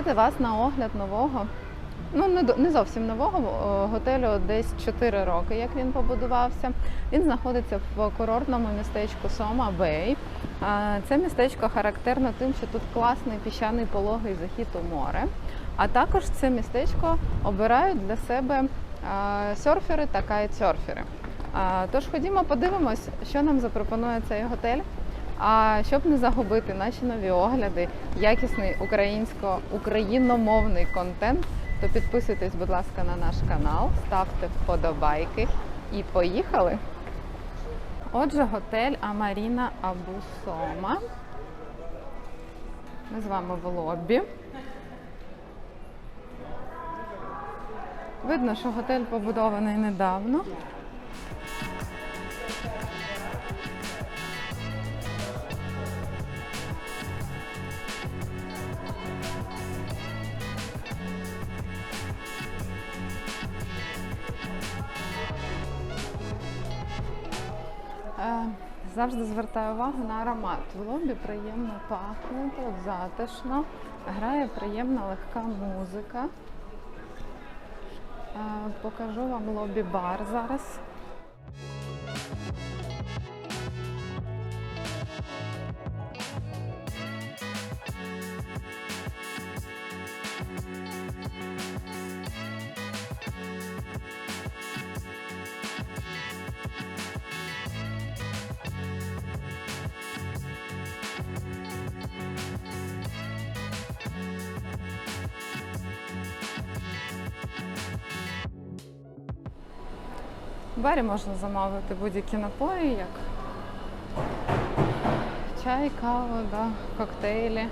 запросити вас на огляд нового, ну не, не зовсім нового готелю, десь 4 роки, як він побудувався. Він знаходиться в курортному містечку Сома Бей. Це містечко характерно тим, що тут класний піщаний пологий захід у море. А також це містечко обирають для себе серфери та кайтсерфери. Тож ходімо, подивимось, що нам запропонує цей готель. А щоб не загубити наші нові огляди, якісний українсько україномовний контент, то підписуйтесь, будь ласка, на наш канал, ставте вподобайки і поїхали. Отже, готель Амаріна Абусома. Ми з вами в лобі. Видно, що готель побудований недавно. Завжди звертаю увагу на аромат. В лобі приємно пахне, тут затишно, грає приємна легка музика. Е, Покажу вам лобі-бар зараз. В барі можна замовити будь-які напої, як чай, каву, да, коктейлі.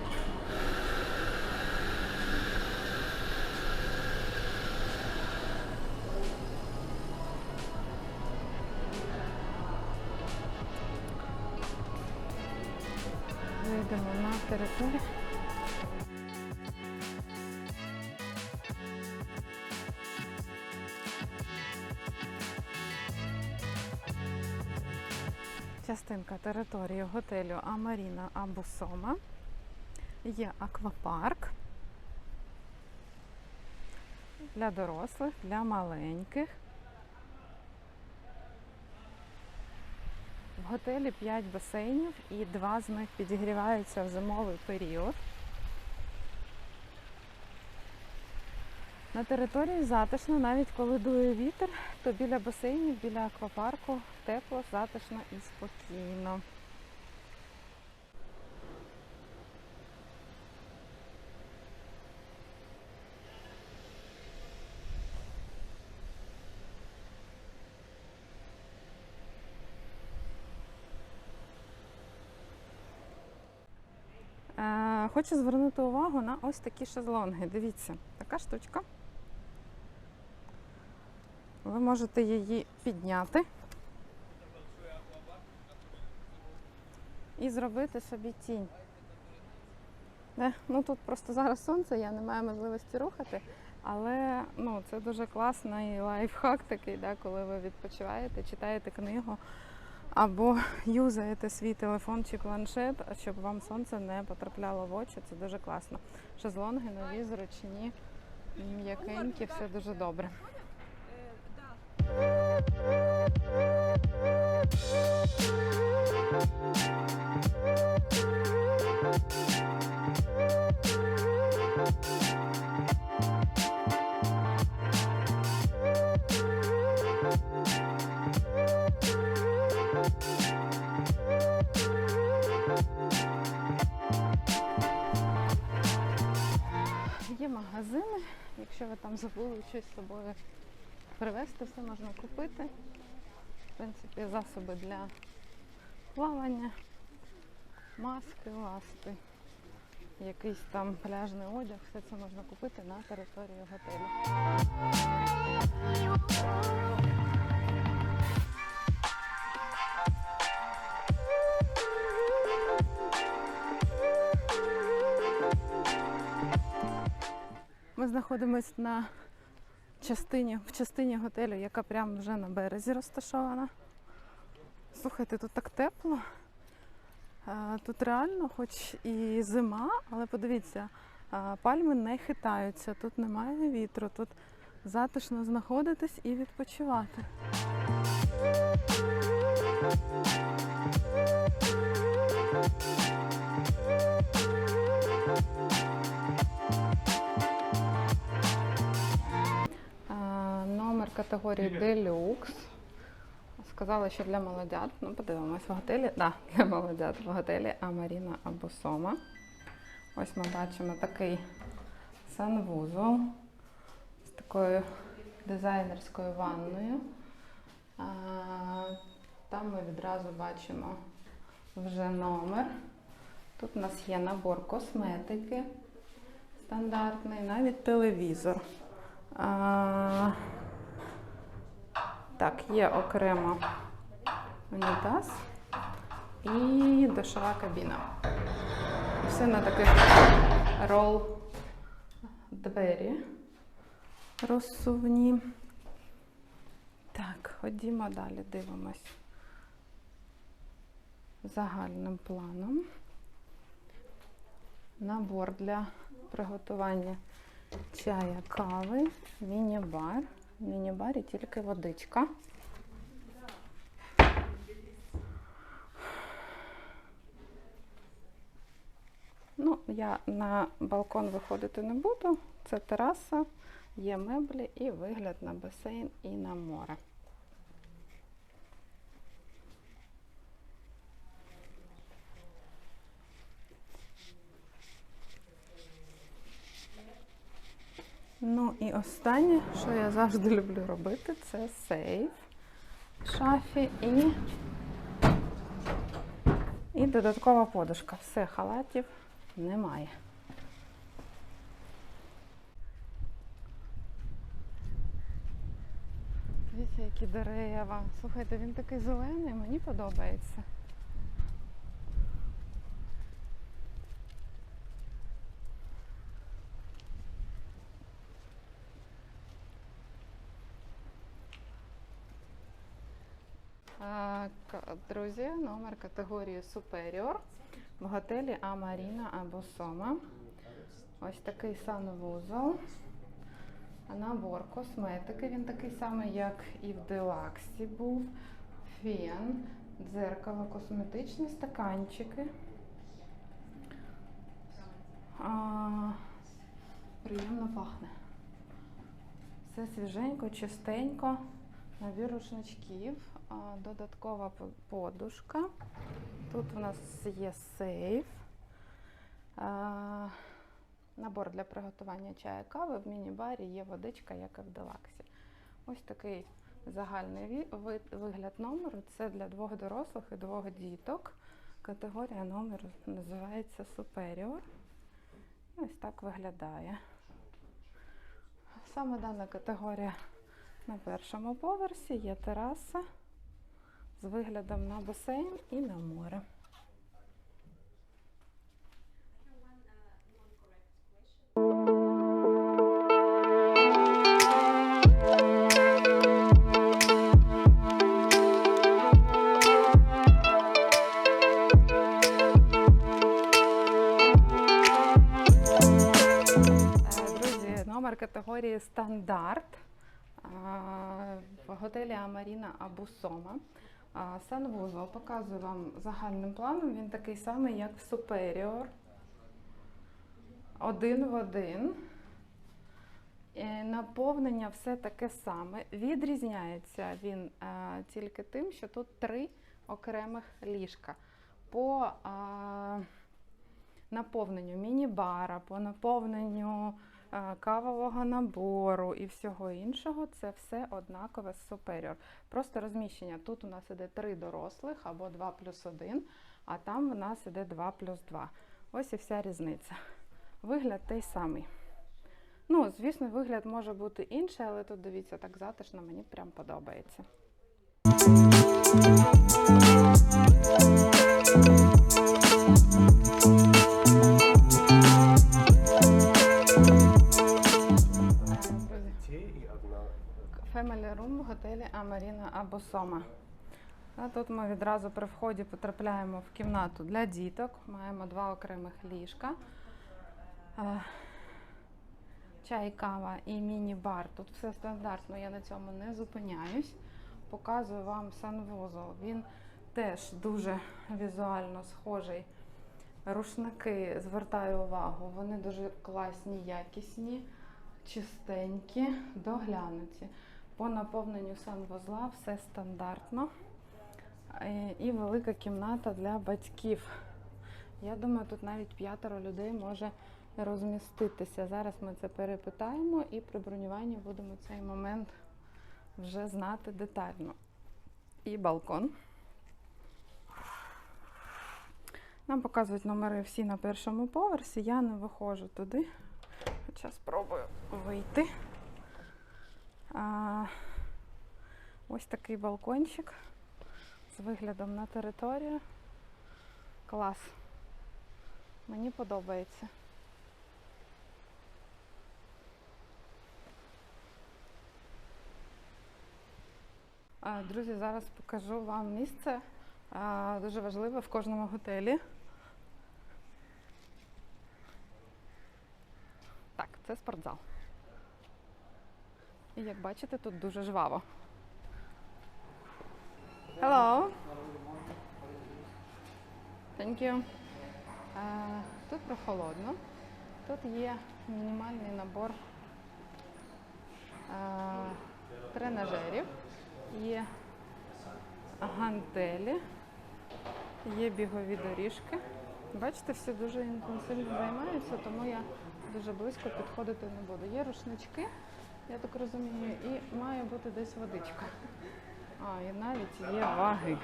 Вийдемо на територію. Частинка території готелю Амаріна Абусома. Є аквапарк для дорослих, для маленьких. В готелі 5 басейнів і два з них підігріваються в зимовий період. На території затишно, навіть коли дує вітер, то біля басейнів, біля аквапарку тепло, затишно і спокійно. Е, Хочу звернути увагу на ось такі шезлонги. Дивіться, така штучка. Ви можете її підняти і зробити собі тінь. Е, Ну тут просто зараз сонце, я не маю можливості рухати, але ну, це дуже класний лайфхак такий, да, коли ви відпочиваєте, читаєте книгу або юзаєте свій телефон чи планшет, щоб вам сонце не потрапляло в очі. Це дуже класно. Шезлонги нові, зручні, м'якенькі, все дуже добре. Є магазини, якщо ви там забули щось з собою привезти, все можна купити. В принципі, засоби для плавання, маски, ласти, якийсь там пляжний одяг, все це можна купити на території готелю. Ми знаходимося на частині, в частині готелю, яка прямо вже на березі розташована. Слухайте, тут так тепло. Е, Тут реально, хоч і зима, але подивіться, Пальми не хитаються, тут немає вітру, тут затишно знаходитись і відпочивати. Категорії Deluxe. Сказали, що для молодят. Ну, подивимось в готелі. Да, для молодят в готелі Амаріна або Сома. Ось ми бачимо такий санвузол з такою дизайнерською ванною. А, Там ми відразу бачимо вже номер. Тут у нас є набор косметики стандартний, навіть телевізор. А, так, є окремо унітаз і душова кабіна. Все на таких рол двері розсувні. Так, ходімо далі, дивимось загальним планом. Набор для приготування чая, кави, міні-бар. В міні-барі тільки водичка. Ну, я на балкон виходити не буду. Це тераса, є меблі і вигляд на басейн і на море. Ну і останнє, що я завжди люблю робити, це сейф в шафі і, і додаткова подушка. Все, халатів немає. Дивіться, які дерева. Слухайте, він такий зелений, мені подобається. А, к- Друзі, номер категорії Superior в готелі Амаріна або Сома. Ось такий санвузол. Набор косметики. Він такий самий, як і в Делаксі був. Фен, дзеркало, косметичні стаканчики. А, приємно пахне. Все свіженько, чистенько. Набір рушничків, додаткова подушка. Тут у нас є сейф. Набор для приготування чаю кави. В міні-барі є водичка, як і в Делаксі. Ось такий загальний вигляд номеру. Це для двох дорослих і двох діток. Категорія номеру називається Superior. Ось так виглядає. Саме дана категорія на першому поверсі є тераса з виглядом на басейн і на море. Е, Друзі, номер категорії стандарт в готелі Амаріна або Сома. А, Санвузол показую вам загальним планом. Він такий самий, як в Superior. Один в один. Е, Наповнення все таке саме. Відрізняється він е, тільки тим, що тут три окремих ліжка. По а, наповненню міні-бара, по наповненню кавового набору і всього іншого, це все однакове з Superior. Просто розміщення. Тут у нас іде три дорослих або 2 плюс 1, а там у нас іде 2 плюс 2. Ось і вся різниця. Вигляд той самий. Ну, звісно, вигляд може бути інший, але тут дивіться, так затишно, мені прям подобається. Family Room в готелі Амаріна або Сома. Тут ми відразу при вході потрапляємо в кімнату для діток. Маємо два окремих ліжка. Чай, кава і міні-бар. Тут все стандартно, я на цьому не зупиняюсь. Показую вам санвузол. Він теж дуже візуально схожий. Рушники, звертаю увагу, вони дуже класні, якісні, чистенькі, доглянуті. По наповненню санвузла все стандартно. Е, І велика кімната для батьків. Я думаю, тут навіть п'ятеро людей може розміститися. Зараз ми це перепитаємо і при бронюванні будемо цей момент вже знати детально. І балкон. Нам показують номери всі на першому поверсі. Я не виходжу туди. Хоча спробую вийти. А, ось такий балкончик з виглядом на територію. Клас. Мені подобається. Друзі, зараз покажу вам місце. Дуже важливе в кожному готелі. Так, це спортзал. І як бачите, тут дуже жваво. Hello. Thank you. Е, Тут прохолодно. Тут є мінімальний набор е, тренажерів, є гантелі, є бігові доріжки. Бачите, всі дуже інтенсивно займаються, тому я дуже близько підходити не буду. Є рушнички, я так розумію, і має бути десь водичка. А, і навіть є ваги.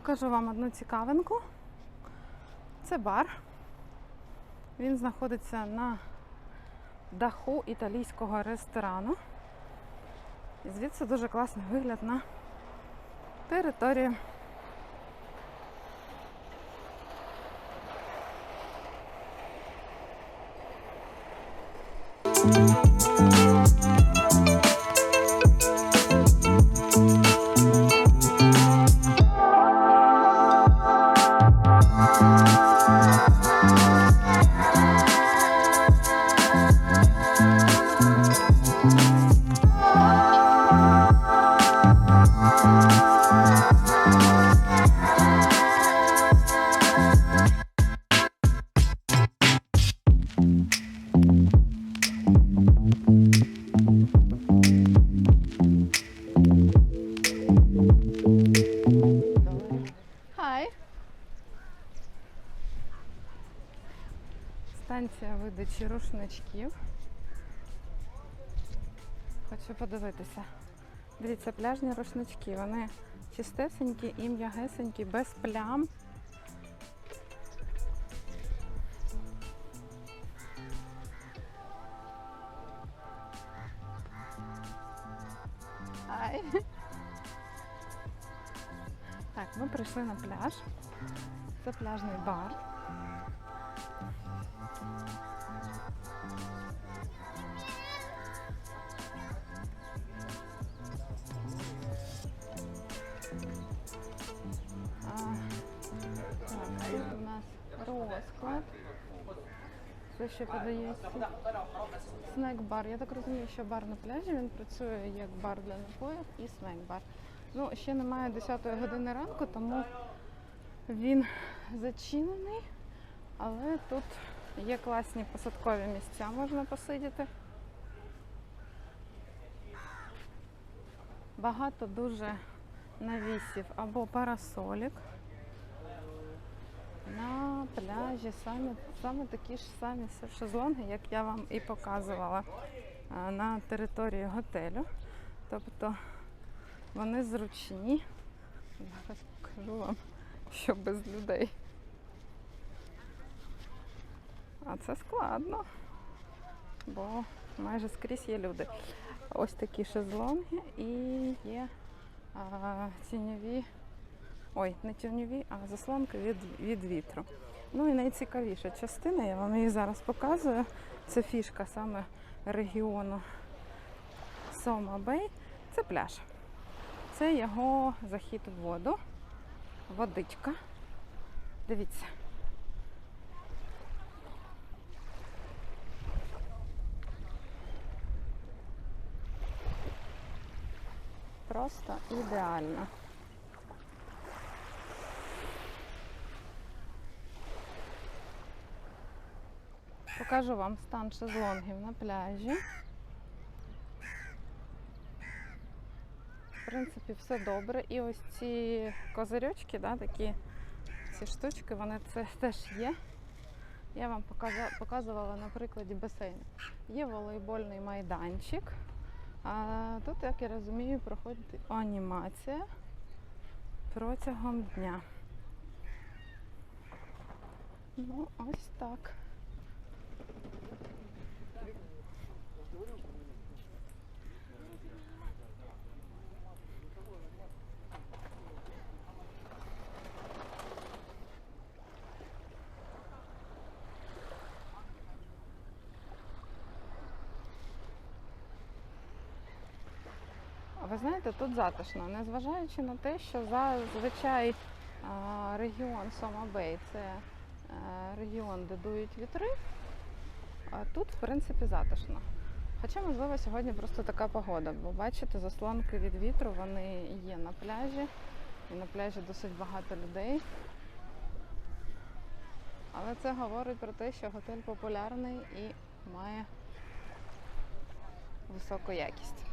Покажу вам одну цікавинку. Це бар. Він знаходиться на даху італійського ресторану. І звідси дуже класний вигляд на територію. Рушничків. Хочу подивитися. Дивіться, пляжні рушнички. Вони чистесенькі і м'ягесенькі, без плям. Ай. Так, ми прийшли на пляж. Це пляжний бар. Це ще подається снек-бар. Я так розумію, що бар на пляжі він працює як бар для напоїв і снек-бар. Ну, ще немає 10 години ранку, тому він зачинений, але тут є класні посадкові місця, можна посидіти. Багато дуже навісів або парасолік. На пляжі саме, саме такі ж самі шезлонги, як я вам і показувала на території готелю. Тобто вони зручні. Зараз покажу вам, що без людей. А це складно, бо майже скрізь є люди. Ось такі шезлонги і є а, тіньові, Ой, не тюньові, а заслонки від від вітру. Ну і найцікавіша частина, я вам її зараз показую. Це фішка саме регіону Сома Бей. Це пляж. Це його захід в воду. Водичка. Дивіться. Просто ідеально. Покажу вам стан шезлонгів на пляжі. В принципі, все добре. І ось ці козирьочки, да, такі ці штучки, вони це теж є. Я вам показувала на прикладі басейну. Є волейбольний майданчик. А тут, як я розумію, проходить анімація протягом дня. Ну, ось так. А Ви знаєте, тут затишно, незважаючи на те, що зазвичай регіон Сома Бей це е, регіон, де дують вітри, тут, в принципі, затишно. Хоча, можливо, сьогодні просто така погода, бо бачите, заслонки від вітру вони є на пляжі, і на пляжі досить багато людей. Але це говорить про те, що готель популярний і має високу якість.